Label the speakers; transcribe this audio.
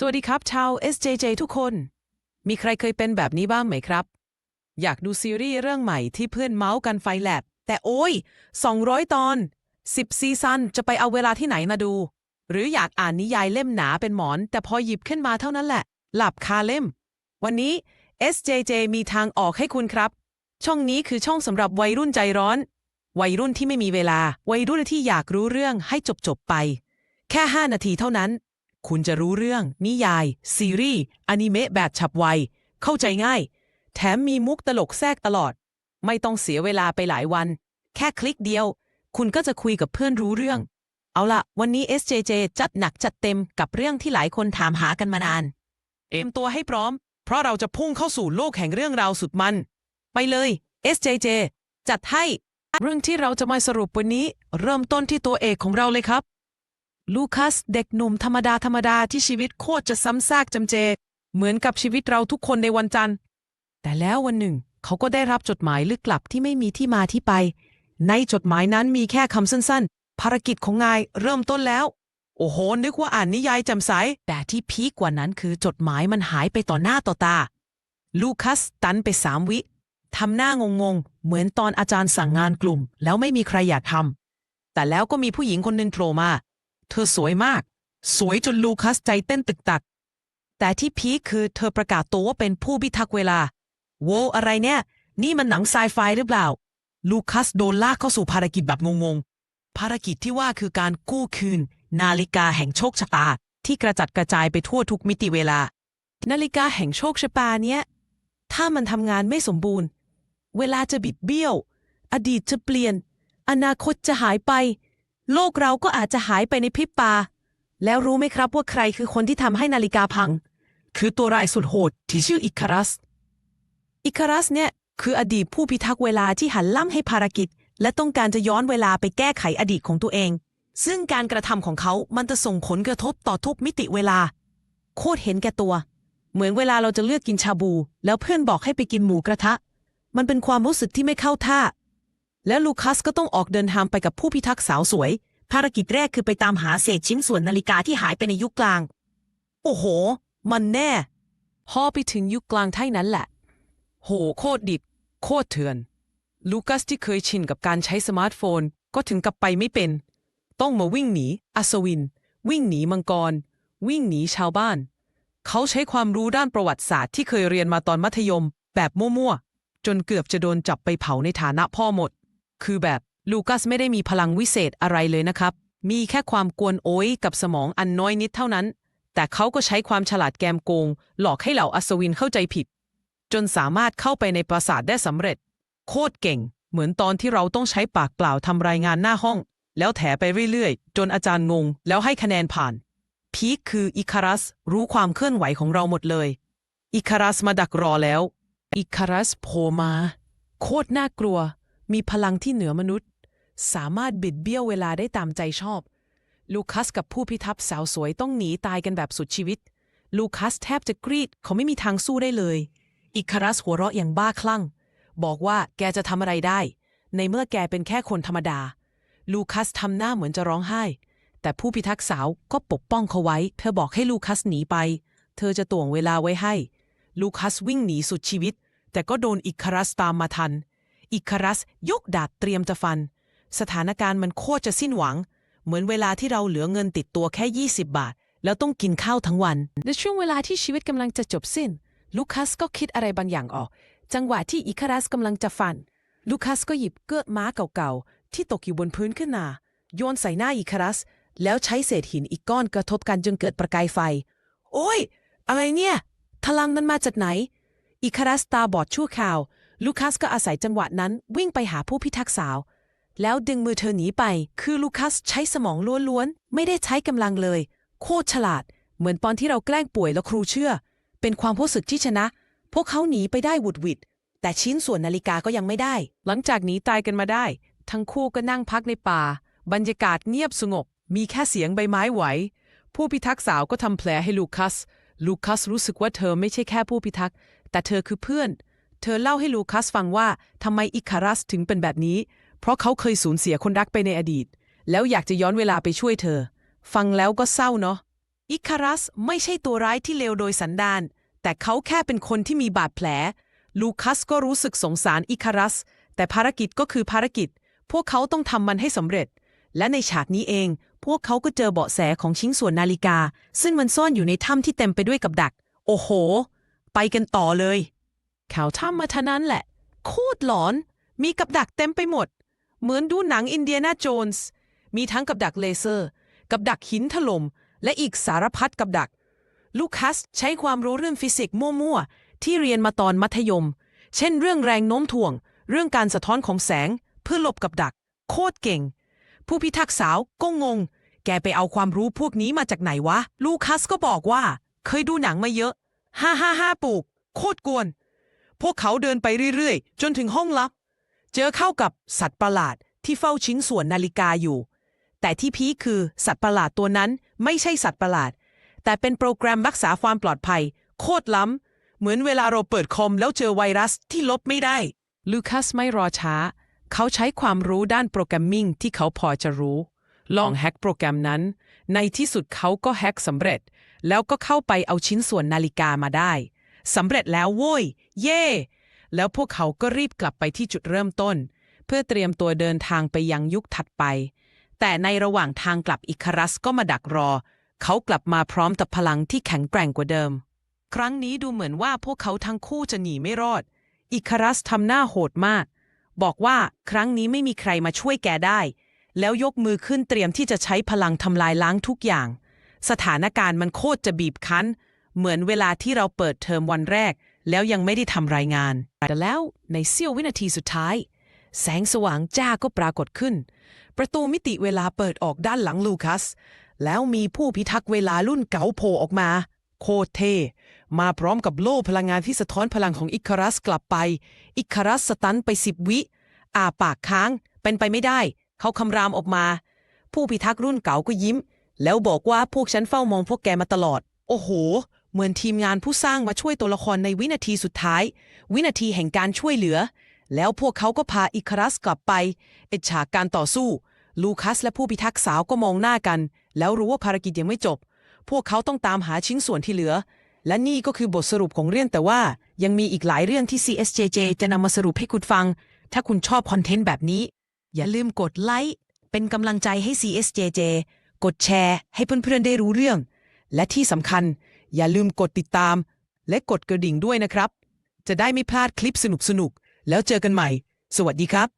Speaker 1: สวัสดีครับชาว SJJ ทุกคน มีใครเคยเป็นแบบนี้บ้างไหมครับ อยากดูซีรีส์เรื่องใหม่ที่เพื่อนเมาส์กันไฟแลบ แต่โอ้ย 200 ตอน 10 ซีซันจะไปเอาเวลาที่ไหนมาดู หรืออยากอ่านนิยายเล่มหนาเป็นหมอน แต่พอหยิบขึ้นมาเท่านั้นแหละ หลับคาเล่ม วันนี้ SJJ มีทางออกให้คุณครับ ช่องนี้คือช่องสำหรับวัยรุ่นใจร้อน วัยรุ่นที่ไม่มีเวลา วัยรุ่นที่อยากรู้เรื่องให้จบๆไป แค่ 5 นาทีเท่านั้น คุณจะรู้เรื่อง นิยาย ซีรีส์อนิเมะแบบฉับไว เข้าใจง่าย แถมมีมุกตลกแทรกตลอด ไม่ต้องเสียเวลาไปหลายวัน แค่คลิกเดียว คุณก็จะคุยกับเพื่อนรู้เรื่อง เอาละวันนี้ SJJ จัดหนักจัดเต็มกับเรื่องที่หลายคนถามหากันมานาน เอ็มตัวให้พร้อม เพราะเราจะพุ่งเข้าสู่โลกแห่งเรื่องราวสุดมัน ไปเลย SJJ จัดให้ เรื่องที่เราจะมาสรุปวันนี้ เริ่มต้นที่ตัวเอกของเราเลยครับ ลูคัสเด็กหนุ่มธรรมดาธรรมดาที่ชีวิตโคตรจะซ้ำซากจำเจ เหมือนกับชีวิตเราทุกคนในวันจันทร์ แต่แล้ววันหนึ่ง เขาก็ได้รับจดหมายลึกลับที่ไม่มีที่มาที่ไป ในจดหมายนั้นมีแค่คำสั้นๆ ภารกิจของนายเริ่มต้นแล้ว โอ้โห นึกว่าอ่านนิยายจำใสแต่ที่พีคกว่านั้นคือจดหมายมันหายไปต่อหน้าต่อตา ลูคัสตันไปสามวิทำหน้างงๆ เหมือนตอนอาจารย์สั่งงานกลุ่ม แล้วไม่มีใครอยากทำแต่แล้วก็มีผู้หญิงคนหนึ่งโผล่มา เธอสวยมาก สวยจนลูคัสใจเต้นตึกตัก แต่ที่พีคคือเธอประกาศตัวว่าเป็นผู้พิทักษ์เวลา โวอะไรเนี่ย นี่มันหนังไซไฟหรือเปล่า ลูคัสโดนลากเข้าสู่ภารกิจแบบงงๆ ภารกิจที่ว่าคือการกู้คืน นาฬิกาแห่งโชคชะตา ที่กระจัดกระจายไปทั่วทุกมิติเวลา นาฬิกาแห่งโชคชะตาเนี้ยถ้ามันทำงานไม่สมบูรณ์ เวลาจะบิดเบี้ยว อดีตจะเปลี่ยน อนาคตจะหายไป โลกเราก็อาจจะหายไปในพริบตา แล้วรู้ไหมครับว่าใครคือคนที่ทำให้นาฬิกาพัง คือตัวรายสุดโหดที่ชื่ออิคารัส อิคารัสเนี่ยคืออดีตผู้พิทักษ์เวลาที่หันล่ำให้ภารกิจ และต้องการจะย้อนเวลาไปแก้ไขอดีตของตัวเอง ซึ่งการกระทำของเขา มันจะส่งผลกระทบต่อทุกมิติเวลา โคตรเห็นแก่ตัว เหมือนเวลาเราจะเลือกกินชาบู แล้วเพื่อนบอกให้ไปกินหมูกระทะ มันเป็นความรู้สึกที่ไม่เข้าท่า แล้วลูคัสก็ต้องออกเดินทางไปกับผู้พิทักษ์สาวสวย ภารกิจแรกคือไปตามหาเศษชิ้นส่วนนาฬิกาที่หายไปในยุคกลาง โอ้โห มันแน่ พอไปถึงยุคกลางเท่านั้นแหละ โหโคตรดิบ โคตรเถื่อน ลูคัสที่เคยชินกับการใช้สมาร์ทโฟน ก็ถึงกับไปไม่เป็น ต้องมาวิ่งหนีอัศวิน วิ่งหนีมังกร วิ่งหนีชาวบ้าน เขาใช้ความรู้ด้านประวัติศาสตร์ที่เคยเรียนมาตอนมัธยม แบบมั่วๆจนเกือบจะโดนจับไปเผาในฐานะพ่อหมด คือแบบลูคัสไม่ได้มีพลังวิเศษอะไรเลยนะครับ มีแค่ความกวนโอยกับสมองอันน้อยนิดเท่านั้น แต่เขาก็ใช้ความฉลาดแกมโกง หลอกให้เหล่าอัศวินเข้าใจผิด จนสามารถเข้าไปในปราสาทได้สำเร็จ โคตรเก่ง เหมือนตอนที่เราต้องใช้ปากเปล่าทำรายงานหน้าห้อง แล้วแถไปเรื่อยๆ จนอาจารย์งง แล้วให้คะแนนผ่าน พีคคืออิคารัสรู้ความเคลื่อนไหวของเราหมดเลย อิคารัสมาดักรอแล้ว อิคารัสโผล่มา โคตรน่ากลัว มีพลังที่เหนือมนุษย์ สามารถบิดเบี้ยวเวลาได้ตามใจชอบ ลูคัสกับผู้พิทักษ์สาวสวยต้องหนีตายกันแบบสุดชีวิต ลูคัสแทบจะกรีดเขาไม่มีทางสู้ได้เลย อิคารัสหัวเราะอย่างบ้าคลั่ง บอกว่าแกจะทำอะไรได้ ในเมื่อแกเป็นแค่คนธรรมดา ลูคัสทำหน้าเหมือนจะร้องไห้ แต่ผู้พิทักษ์สาวก็ปกป้องเขาไว้ เธอบอกให้ลูคัสหนีไป เธอจะต่วงเวลาไว้ให้ ลูคัสวิ่งหนีสุดชีวิต แต่ก็โดนอิคารัสตามมาทัน อิคารัสยกดาบเตรียมจะฟัน สถานการณ์มันโคตรจะสิ้นหวัง เหมือนเวลาที่เราเหลือเงินติดตัวแค่ 20 บาท แล้วต้องกินข้าวทั้งวัน ในช่วงเวลาที่ชีวิตกำลังจะจบสิ้น ลูคัสก็คิดอะไรบางอย่างออก จังหวะที่อิคารัสกำลังจะฟัน ลูคัสก็หยิบเกื้อม้าเก่าๆ ที่ตกอยู่บนพื้นขึ้นมาโยนใส่หน้าอิคารัส แล้วใช้เศษหินอีกก้อนกระทบกันจนเกิดประกายไฟ โอ้ย อะไรเนี่ยพลังมันมาจากไหน อิคารัสตาบอดชั่วคราว ลูคัสก็อาศัยจังหวะนั้นวิ่งไปหาผู้พิทักษ์สาว แล้วดึงมือเธอหนีไป คือลูคัสใช้สมองล้วนๆ ไม่ได้ใช้กำลังเลย โคตรฉลาด เหมือนตอนที่เราแกล้งป่วยแล้วครูเชื่อ เป็นความรู้สึกที่ชนะ พวกเขาหนีไปได้วุดวิด แต่ชิ้นส่วนนาฬิกาก็ยังไม่ได้ หลังจากหนีตายกันมาได้ ทั้งคู่ก็นั่งพักในป่า บรรยากาศเงียบสงบ มีแค่เสียงใบไม้ไหว ผู้พิทักษ์สาวก็ทำแผลให้ลูคัส ลูคัสรู้สึกว่าเธอไม่ใช่แค่ผู้พิทักษ์ แต่เธอคือเพื่อน ธอเล่าให้ลูคัสฟังว่าทำไมอิคารัสถึงเป็นแบบนี้ เพราะเขาเคยสูญเสียคนรักไปในอดีต แล้วอยากจะย้อนเวลาไปช่วยเธอ ฟังแล้วก็เศร้าเนาะอิคารัสไม่ใช่ตัวร้ายที่เลวโดยสันดาน แต่เขาแค่เป็นคนที่มีบาดแผล ลูคัสก็รู้สึกสงสารอิคารัส แต่ภารกิจก็คือภารกิจ พวกเขาต้องทำมันให้สำเร็จ และในฉากนี้เอง พวกเขาก็เจอเบาะแสของชิ้นส่วนนาฬิกา ซึ่งมันซ่อนอยู่ในถ้ำที่เต็มไปด้วยกับดัก โอ้โห ไปกันต่อเลย ข่าวถ้ำมาท่านั้นแหละ โคตรหลอน มีกับดักเต็มไปหมด เหมือนดูหนังอินเดียนาโจนส์ มีทั้งกับดักเลเซอร์ กับดักหินถล่ม และอีกสารพัดกับดัก ลูคัสใช้ความรู้เรื่องฟิสิกส์มั่วๆ ที่เรียนมาตอนมัธยม เช่นเรื่องแรงโน้มถ่วง เรื่องการสะท้อนของแสง เพื่อหลบกับดัก โคตรเก่ง ผู้พิทักษ์สาวก็งง แกไปเอาความรู้พวกนี้มาจากไหนวะ ลูคัสก็บอกว่า เคยดูหนังมาเยอะ ฮ่าฮ่าฮ่าปลูกโคตรกวน พวกเขาเดินไปเรื่อยๆ จนถึงห้องลับ เจอเข้ากับสัตว์ประหลาดที่เฝ้าชิ้นส่วนนาฬิกาอยู่ แต่ที่พีคคือสัตว์ประหลาดตัวนั้นไม่ใช่สัตว์ประหลาด แต่เป็นโปรแกรมรักษาความปลอดภัย โคตรล้ำ เหมือนเวลาเราเปิดคอมแล้วเจอไวรัสที่ลบไม่ได้ ลูคัสไม่รอช้า เขาใช้ความรู้ด้านโปรแกรมมิ่งที่เขาพอจะรู้ ลองแฮ็กโปรแกรมนั้น ในที่สุดเขาก็แฮ็กสำเร็จ แล้วก็เข้าไปเอาชิ้นส่วนนาฬิกามาได้ สำเร็จแล้วโว้ย เย่ แล้วพวกเขาก็รีบกลับไปที่จุดเริ่มต้น เพื่อเตรียมตัวเดินทางไปยังยุคถัดไป แต่ในระหว่างทางกลับอิคารัสก็มาดักรอ เขากลับมาพร้อมกับพลังที่แข็งแกร่งกว่าเดิม ครั้งนี้ดูเหมือนว่าพวกเขาทั้งคู่จะหนีไม่รอด อิคารัสทำหน้าโหดมาก บอกว่าครั้งนี้ไม่มีใครมาช่วยแกได้ แล้วยกมือขึ้นเตรียมที่จะใช้พลังทำลายล้างทุกอย่าง สถานการณ์มันโคตรจะบีบคั้น เหมือนเวลาที่เราเปิดเทอมวันแรก แล้วยังไม่ได้ทำรายงาน แต่แล้วในเสี้ยววินาทีสุดท้าย แสงสว่างจ้าก็ปรากฏขึ้น ประตูมิติเวลาเปิดออกด้านหลังลูคัส แล้วมีผู้พิทักษ์เวลารุ่นเก๋าโผล่ออกมา โคตรเท่มาพร้อมกับโล่พลังงานที่สะท้อนพลังของอิคารัสกลับไป อิคารัสสตันไปสิบวิอาปากค้าง เป็นไปไม่ได้ เขาคำรามออกมา ผู้พิทักษ์รุ่นเก่าก็ยิ้ม แล้วบอกว่าพวกฉันเฝ้ามองพวกแกมาตลอด โอ้โห เหมือนทีมงานผู้สร้างมาช่วยตัวละครในวินาทีสุดท้าย วินาทีแห่งการช่วยเหลือ แล้วพวกเขาก็พาอิคารัสกลับไปเอ็ดฉากการต่อสู้ ลูคัสและผู้พิทักษ์สาวก็มองหน้ากัน แล้วรู้ว่าภารกิจยังไม่จบ พวกเขาต้องตามหาชิ้นส่วนที่เหลือ และนี่ก็คือบทสรุปของเรื่องแต่ว่ายังมีอีกหลายเรื่องที่ CSJJ จะนำมาสรุปให้คุณฟัง ถ้าคุณชอบคอนเทนต์แบบนี้ อย่าลืมกดไลค์เป็นกำลังใจให้ CSJJ กดแชร์ให้เพื่อนๆได้รู้เรื่อง และที่สำคัญ อย่าลืมกดติดตาม และกดกระดิ่งด้วยนะครับ จะได้ไม่พลาดคลิปสนุกๆ แล้วเจอกันใหม่ สวัสดีครับ